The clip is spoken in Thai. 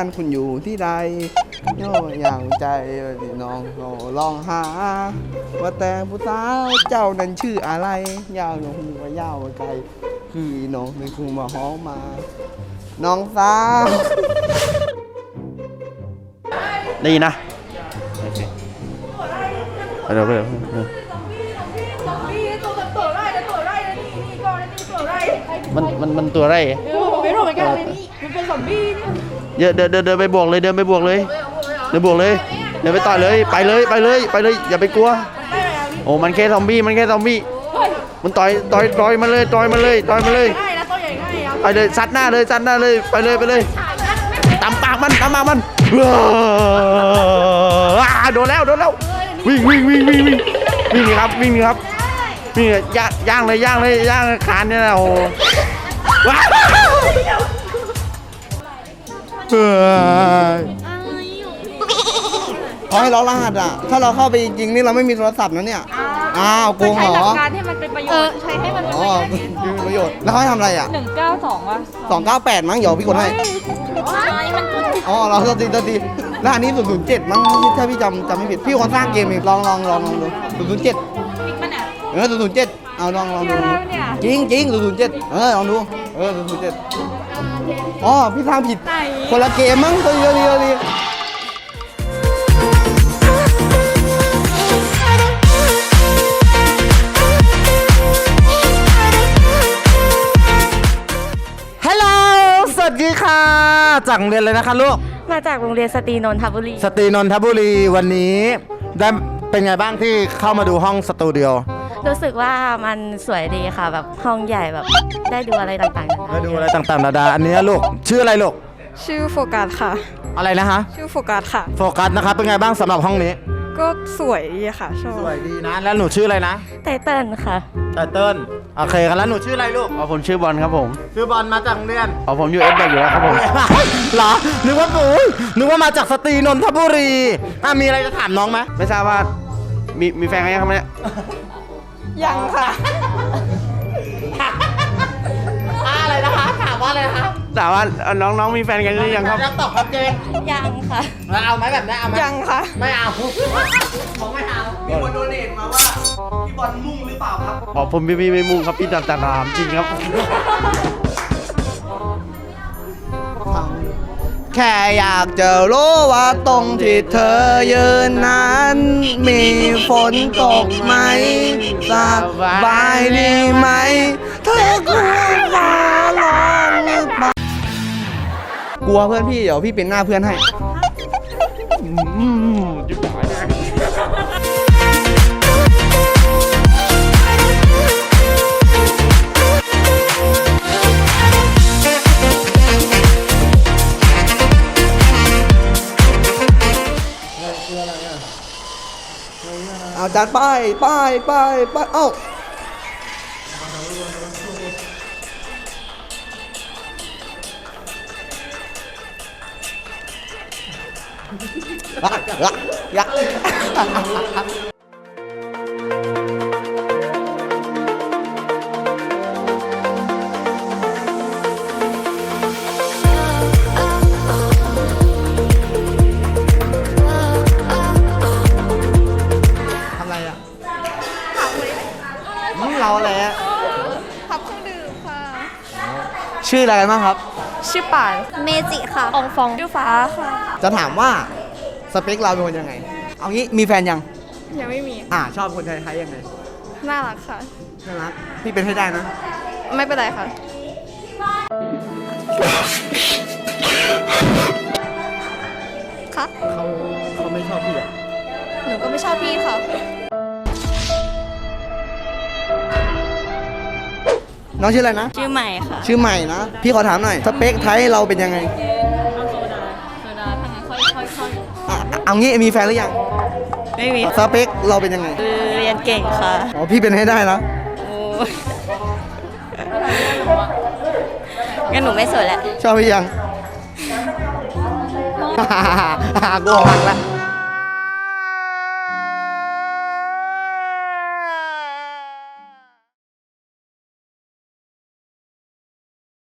านคุณอยู่ที่ใดโย่อย่างใจที่น้องก็ลองหา ว่าแต่ผู้สาวเจ้านั้นชื่ออะไร ยาวหนองหัวยาวไกล คือน้องในครูมาฮ้องมา น้องสาวได้ยินนะโอเคไปเดี๋ยวไปเดี๋ยวเออมันมันมันตัวอะไรไม่รู้เหมือนกันเลยนี่มันเป็นซอมบี้เนี่ย เดี๋ยวเดินเดินเดินไปบวกเลยเดินไปบวกเลยเดินบวกเลยเดินไปต่อยเลยไปเลยไปเลยไปเลยอย่าไปกลัว โอ้มันแค่ซอมบี้มันแค่ซอมบี้มันต่อยต่อยต่อยมาเลยต่อยมาเลยต่อยมาเลยง่ายนะตัวใหญ่ง่ายอะไปเลยซัดหน้าเลยซัดหน้าเลยไปเลยไปเลยตำปากมันตำปากมันว้าโดนแล้วโดนแล้ววิ่งวิ่งวิ่งวิ่งวิ่งวิ่งนี่ครับวิ่งนี่ครับวิ่งเลยย่างย่างเลยย่างเลยย่างคานเนี่ยนะโอ้โหว้าว เฮ้ยเขาให้เรารหัสอะ ถ้าเราเข้าไปจริงๆนี่เราไม่มีโทรศัพท์นะเนี่ย อ้าวโกงใช้เหรหลัอกการให้มันเป็นประโยชน์ใช้ให้มันเป็นอ๋อมีประโยชน์ แล้วเขาให้ทำอะไรอะหนึ่งเก้าสองวะสองเก้าแปดมั้งเดี๋ยวพี่กดให้มันอ๋อเราตัวตีตัวตีรหัสนี้ศูนย์ศูนย์เจ็ดมั้งถ้าพี่จำจำไม่ผิด พี่คนสร้างเกมเองลองลองลองลองดูศูนย์ศูนย์เจ็ดมันอะ เออศูนย์ศูนย์เจ็ดเอาลองลองดูแล้วเนี่ย จริงจริงศูนย์ศูนย์เจ็ดเออลองดู เออศูนย์ศูนย์เจ็ด อ๋อพี่สร้างผิด ไหน คนละเกมมั้งตัวเดียวเดียวดีฮัลโหลสวัสดีค่ะ จากโรงเรียนเลยนะคะลูก มาจากโรงเรียนสตรีนนทบุรี สตรีนนทบุรีวันนี้ได้เป็นไงบ้างที่เข้ามาดูห้องสตูดิโอ รู้สึกว่ามันสวยดีค่ะแบบห้องใหญ่แบบได้ดูอะไรต่างๆนานาได้ดูอะไรต่างๆนานาอันนี้ลูก ชื่ออะไรลูก ชื่อโฟกัสค่ะ อะไรนะคะชื่อโฟกัสค่ะ โฟกัสนะครับเป็นไงบ้างสำหรับห้องนี้ ก็สวยดีค่ะชอบสวยดีนะ แล้วหนูชื่ออะไรนะไตเติ้ลค่ะ ไตเติ้ลโอเคครับแล้วหนูชื่ออะไรลูก อ๋อผมชื่อบอลครับผมชื่อบอลมาจากโรงเรียน อ๋อผมอยู่เอสแบกอยู่แล้วครับผม เหรอ นึกว่าปุ้ยนึกว่ามาจากสตรีนนทบุรี อะมีอะไรจะถามน้องไหมไม่ทราบว่ามีมีแฟนกันยังครับเนี่ย ยังค่ะ อะไรนะคะถามว่าอะไรนะคะแต่ว่าเอ่อน้องน้องมีแฟนกันหรือยังครับจะตอบครับเจนยังค่ะ แล้วเอาไหมแบบนี้เอาไหมยังค่ะ ไม่เอาผมไม่เอามีคนโดเนทมาว่าพี่บอลมุ่งหรือเปล่าครับ อ๋อผมไม่ไม่ไม่มุ่งครับพี่ตัดตามจริงครับ แค่อยากจะรู้ว่าตรงที่เธอยืนนั้น มีฝนตกไหมสบายดีไหม เธอกลัวฟ้าร้องหรือเปล่ากลัวเพื่อนพี่เดี๋ยวพี่เป็นหน้าเพื่อนให้เอาจานป้ายป้ายป้ายป้ายเอ้ายักยักยัก ชื่ออะไรกันบ้างครับ ชื่อป่านเมจิค่ะ อองฟองชื่อฟ้าค่ะ จะถามว่าสเปคเราเป็นคนยังไง เอางี้มีแฟนยัง ยังไม่มี อ่า ชอบคนไทยๆยังไงน่ารักค่ะ น่ารักพี่เป็นให้ได้นะ ไม่เป็นไรค่ะ ค่ะ เขาเขาไม่ชอบพี่อะหนูก็ไม่ชอบพี่ค่ะ น้องชื่ออะไรนะ ชื่อใหม่ค่ะชื่อใหม่นะ พี่ขอถามหน่อย สเปคไทยเราเป็นยังไงอะเอางี้มีแฟนหรือยัง ไม่มีสเปคเราเป็นยังไงเรียนเก่งค่ะ อ๋อ พี่เป็นให้ได้นะ โอ้งั้นหนูไม่สวยแล้ว ชอบพี่ยัง กูออกหักละ